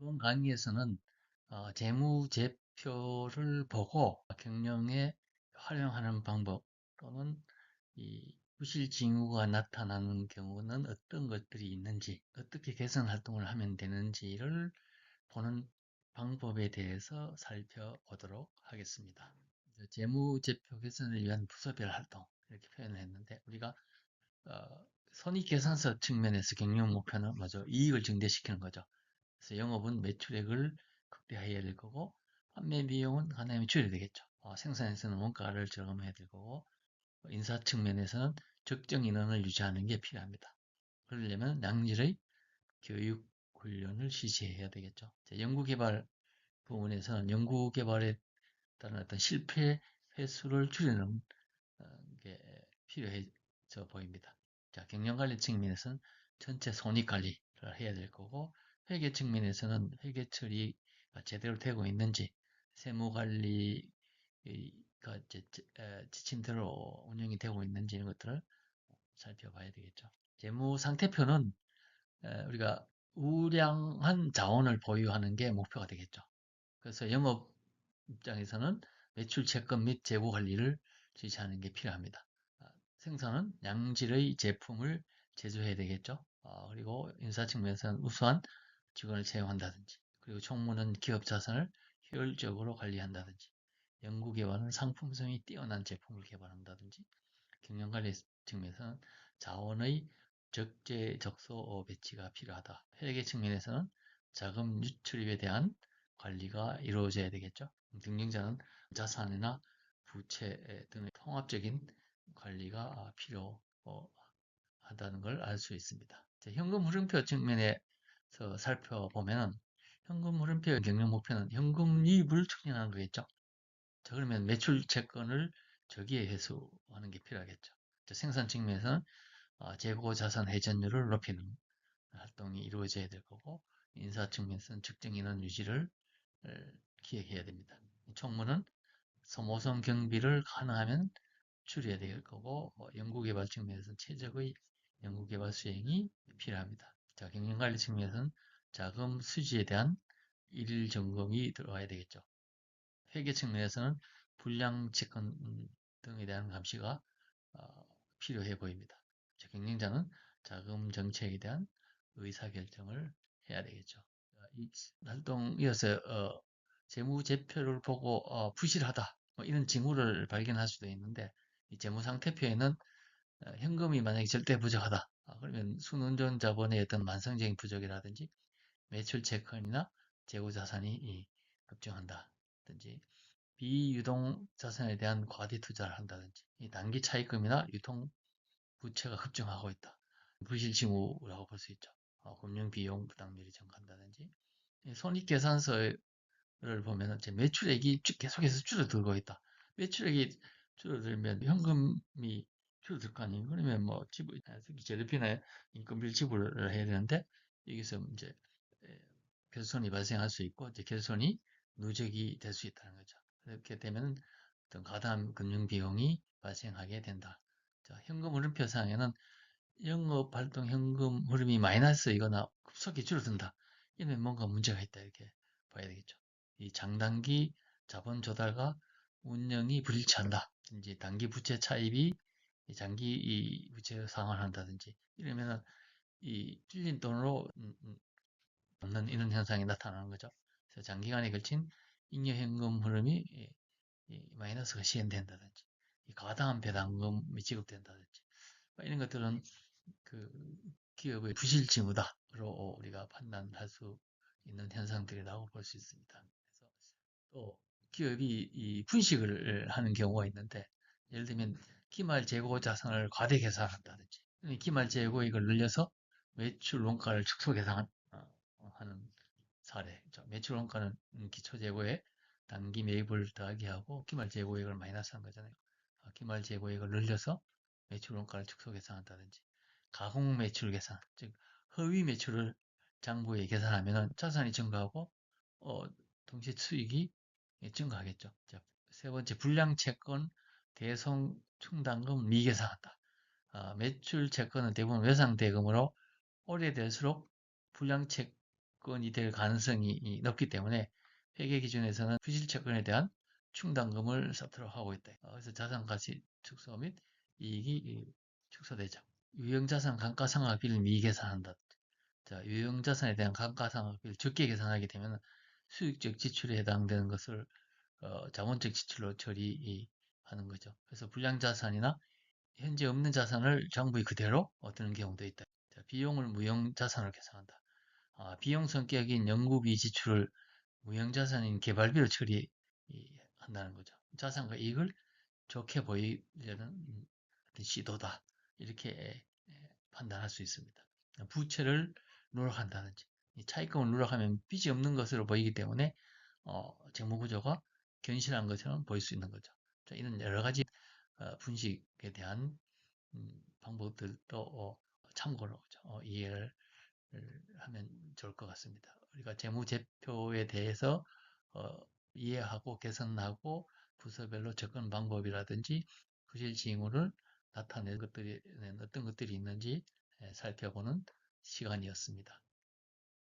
이번 강의에서는 어, 재무제표를 보고 경영에 활용하는 방법 또는 이 부실 징후가 나타나는 경우는 어떤 것들이 있는지 어떻게 개선 활동을 하면 되는지를 보는 방법에 대해서 살펴보도록 하겠습니다. 재무제표 개선을 위한 부서별 활동 이렇게 표현을 했는데 우리가 어, 손익계산서 측면에서 경영 목표는 뭐죠? 이익을 증대시키는 거죠. 그래서 영업은 매출액을 극대화해야 될 거고 판매 비용은 하나님이 줄여야 되겠죠. 어, 생산에서는 원가를 절감해야 될 거고 인사 측면에서는 적정 인원을 유지하는 게 필요합니다. 그러려면 양질의 교육 훈련을 실시해야 되겠죠. 연구개발 부분에서는 연구개발에 따른 어떤 실패 횟수를 줄이는 어, 게 필요해져 보입니다. 자, 경영관리 측면에서는 전체 손익관리를 해야 될 거고 회계 측면에서는 회계 처리가 제대로 되고 있는지 세무 관리가 지침대로 운영이 되고 있는지 이런 것들을 살펴봐야 되겠죠. 재무 상태표는 우리가 우량한 자원을 보유하는 게 목표가 되겠죠. 그래서 영업 입장에서는 매출 채권 및 재고 관리를 지시하는 게 필요합니다. 아, 생산은 양질의 제품을 제조해야 되겠죠. 아, 그리고 인사 측면에서는 우수한 직원을 채용한다든지 그리고 총무는 기업 자산을 효율적으로 관리한다든지 연구 개발은 상품성이 뛰어난 제품을 개발한다든지 경영 관리 측면에서는 자원의 적재적소 배치가 필요하다. 회계 측면에서는 자금 유출입에 대한 관리가 이루어져야 되겠죠. 경영자는 자산이나 부채 등의 통합적인 관리가 필요하다는 걸 알 수 있습니다. 현금 흐름표 측면에 서 살펴보면 현금 흐름표의 경영 목표는 현금 유입을 측량하는 거겠죠. 자, 그러면 매출 채권을 저기에 회수하는 게 필요하겠죠. 자, 생산 측면에서는 어, 재고 자산 회전율을 높이는 활동이 이루어져야 될 거고 인사 측면에서는 측정 인원 유지를 기획해야 됩니다. 총무는 소모성 경비를 가능하면 줄여야 될 거고 뭐 연구개발 측면에서는 최적의 연구개발 수행이 필요합니다. 자, 경영관리 측면에서는 자금 수지에 대한 일 점검이 들어와야 되겠죠. 회계 측면에서는 불량 채권 등에 대한 감시가 어, 필요해 보입니다. 자, 경영자는 자금 정책에 대한 의사결정을 해야 되겠죠. 이 활동 이어서 어, 재무제표를 보고 어, 부실하다 뭐 이런 징후를 발견할 수도 있는데 이 재무상태표에는 어, 현금이 만약에 절대 부족하다 아, 그러면 순운전 자본의 어떤 만성적인 부족이라든지 매출 채권이나 재고 자산이 급증한다든지 비유동 자산에 대한 과대 투자를 한다든지 단기 차익금이나 유통 부채가 급증하고 있다. 부실 징후라고 볼 수 있죠. 어, 금융 비용 부담률이 증가한다든지 손익계산서를 보면 매출액이 계속해서 줄어들고 있다. 매출액이 줄어들면 현금이 줄어들 거 아니에요. 그러면 뭐 지불, 특히 재료비나 인건비를 지불을 해야 되는데 여기서 이제 결손이 발생할 수 있고 이제 결손이 누적이 될 수 있다는 거죠. 그렇게 되면 어떤 가담 금융 비용이 발생하게 된다. 자, 현금 흐름표상에는 영업 활동 현금 흐름이 마이너스이거나 급속히 줄어든다. 이러면 뭔가 문제가 있다 이렇게 봐야 되겠죠. 이 장단기 자본 조달과 운영이 불일치한다. 단기 부채 차입이 장기 이 부채 상환한다든지 이러면은 이 틀린 돈으로 없는 음, 음, 이런 현상이 나타나는 거죠. 그래서 장기간에 걸친 잉여 현금 흐름이 마이너스가 시행된다든지 과다한 배당금이 지급된다든지 뭐 이런 것들은 그 기업의 부실 징후다로 우리가 판단할 수 있는 현상들이라고 볼 수 있습니다. 그래서 또 기업이 이 분식을 하는 경우가 있는데 예를 들면 기말 재고 자산을 과대 계산한다든지 기말 재고액을 늘려서 매출 원가를 축소 계산하는 사례. 매출 원가는 기초 재고에 단기 매입을 더하기 하고 기말 재고액을 마이너스한 거잖아요. 아, 기말 재고액을 늘려서 매출 원가를 축소 계산한다든지 가공 매출 계산, 즉 허위 매출을 장부에 계산하면 자산이 증가하고 어, 동시에 수익이 증가하겠죠. 자, 세 번째 불량 채권 대성 충당금 미계산한다. 아, 매출 채권은 대부분 외상 대금으로 오래될수록 불량 채 채권이 될 가능성이 높기 때문에 회계 기준에서는 부실 채권에 대한 충당금을 쌓도록 하고 있다. 어, 그래서 자산 가치 축소 및 이익이 축소되죠. 유형자산 감가상각비를 미계산한다. 자, 유형자산에 대한 감가상각비를 적게 계산하게 되면 수익적 지출에 해당되는 것을 어, 자본적 지출로 처리 하는 거죠. 그래서 불량자산이나 현재 없는 자산을 장부에 그대로 얻는 경우도 있다. 자, 비용을 무형자산으로 계산한다. 아, 비용 성격인 연구비 지출을 무형자산인 개발비로 처리한다는 거죠. 자산과 이익을 좋게 보이려는 시도다. 이렇게 판단할 수 있습니다. 부채를 누락한다든지 차입금을 누락하면 빚이 없는 것으로 보이기 때문에 어, 재무구조가 견실한 것처럼 보일 수 있는 거죠. 자, 이런 여러 가지 어, 분식에 대한 음, 방법들도 어, 참고로 어, 이해를 하면 좋을 것 같습니다. 우리가 재무제표에 대해서 어, 이해하고 개선하고 부서별로 접근 방법이라든지 부실 징후를 나타낸 것들이 어떤 것들이 있는지 살펴보는 시간이었습니다.